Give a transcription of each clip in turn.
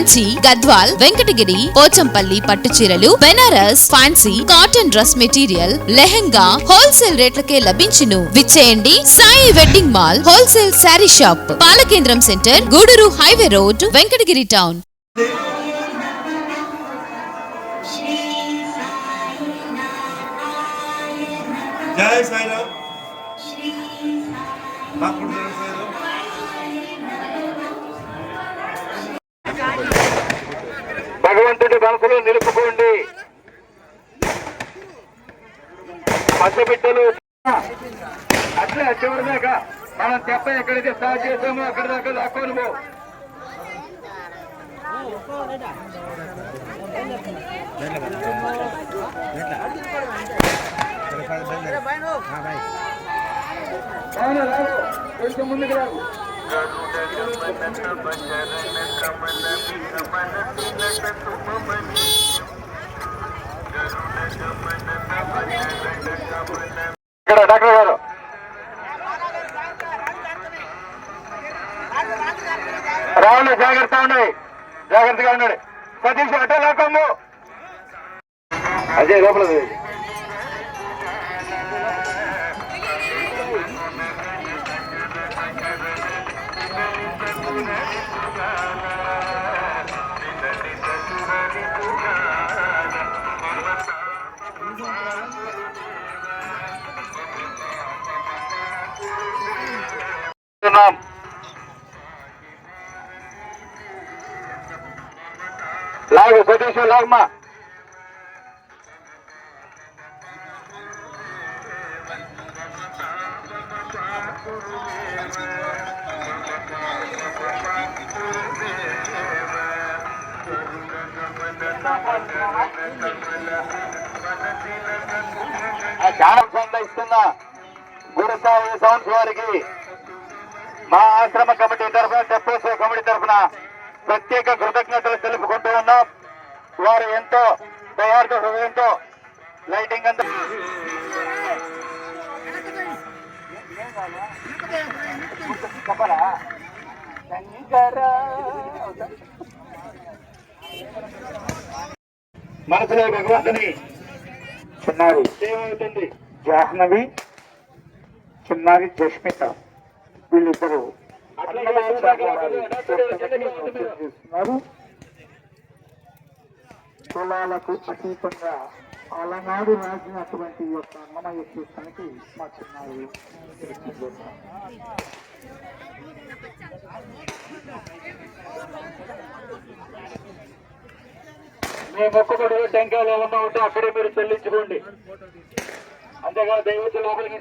కంచి గద్వాల్ వెంకటగిరి పోచంపల్లి పట్టు చీరలు Banaras fancy cotton dress material lehenga wholesale రేట్లకే లభించును. విచ్చేయండి Sai wedding mall wholesale sari shop Palakendram centre Gudur highway road Venkatagiri town. జై సాయిరామ్. మనసులో నిలుపుకోండి. పసిబిడ్డలు అట్లే చివరి దాకా మనం చెప్ప ఎక్కడైతే స్టార్ట్ చేసామో అక్కడ దాకా లాక్కొని. కొంచెం ముందుకు రావు. ఇక్కడ డాక్టర్ గారు రావులు జాగ్రత్త ఉన్నాయి జాగ్రత్తగా ఉండండి. సతీష్ అట్టే లేకము అదే లోపల లాగు సతీష్ లాగమ్మా ఆ జ్ఞానం గురుసాయి సౌండ్స్ వారికి మా ఆశ్రమ కమిటీ తరఫున తెప్పోత్సవ కమిటీ తరఫున ప్రత్యేక కృతజ్ఞతలు తెలుపుకుంటూ ఉన్నాం. వారు ఎంతో దయార్థ హృదయంతో లైటింగ్ అంతా. మనసులో భగవంతుని చిన్నారి. ఏమవుతుంది? జాహ్నవి చిన్నారి జస్మిత. వీళ్ళిద్దరు చేస్తున్నారు కులాలకు అతీతంగా అలనాడు రాసినటువంటి యొక్క అన్నమయ్య కీర్తనకి మా చిన్నారు మీ మొక్కుబడి టెంకాయలు ఏమన్నా ఉంటే అక్కడే మీరు చెల్లించుకోండి. అంతేగా దైవత లోపలికి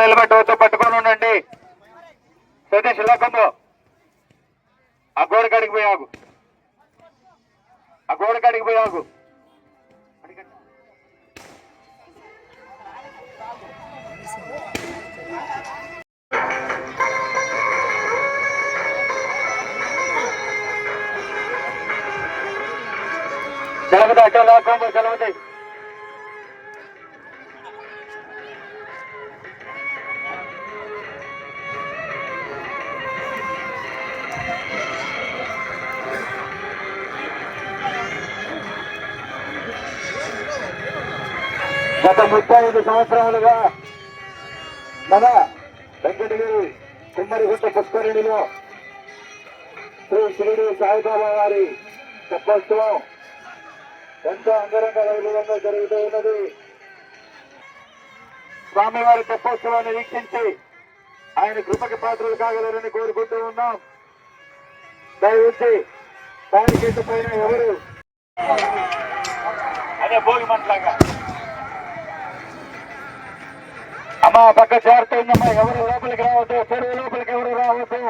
ఇద్దమ్మా నిలబెట్టవతో పట్టుకొని ఉండండి. సతీష్ లోకంలో ఆ గోడ కడిగి పోయాగు ఆ గోడ కాడికి పోయి ఆగు. సెలవుతా అట్లా లోకంలో గత ముప్పై ఐదు సంవత్సరాలుగా మన వెంకటగిరి కుమ్మరిగుట్ట పుష్కరిణిలో శ్రీ షిరిడి సాయిబాబా వారి తెప్పోత్సవం ఎంతో అంగరంగ వైభవంగా జరుగుతూ ఉన్నది. స్వామివారి తెప్పోత్సవాన్ని వీక్షించి ఆయన కృపకి పాత్రలు కాగలరని కోరుకుంటూ ఉన్నాం. దయచేసి దానికి పైన ఎవరు? అదే భోగి మంటలాగా. అమ్మా పక్క చేరుతుందమ్మా ఎవరు లోపలికి రావద్దు. చెరువు లోపలికి ఎవరు రావద్దు.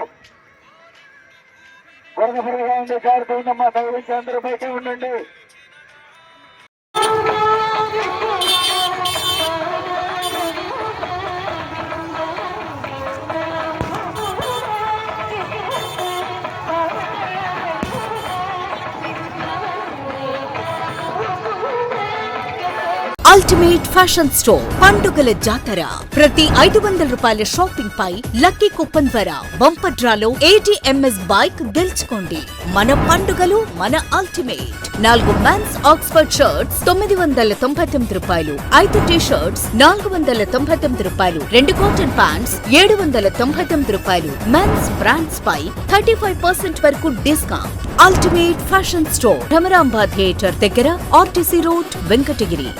బురద బురదగా ఉంది చేరుతుందమ్మా దయవించి అందరూ బయట ఉండండి. అల్టిమేట్ ఫ్యాషన్ స్టోర్ పండుగల జాతర. ప్రతి ఐదు వందల రూపాయల షాపింగ్ పై లక్కీ కూపన్ ద్వారా బంపర్ డ్రాలో ఏటీఎంఎస్ బైక్ గెలుచుకోండి. మన పండుగలు మన అల్టిమేట్ నాలుగు మ్యాన్స్ ఆక్స్ఫర్డ్ షర్ట్స్ తొమ్మిది వందల తొంభై తొమ్మిది రూపాయలు. ఐదు టీ షర్ట్స్ నాలుగు వందల తొంభై తొమ్మిది రూపాయలు. రెండు కాటన్ ప్యాంట్స్ ఏడు వందల తొంభై తొమ్మిది రూపాయలు. మెన్స్ బ్రాండ్స్ పై థర్టీ ఫైవ్ పర్సెంట్ వరకు discount ultimate fashion store Bhramaramba theatre దగ్గర ఆర్టీసీ రోడ్ వెంకటగిరి.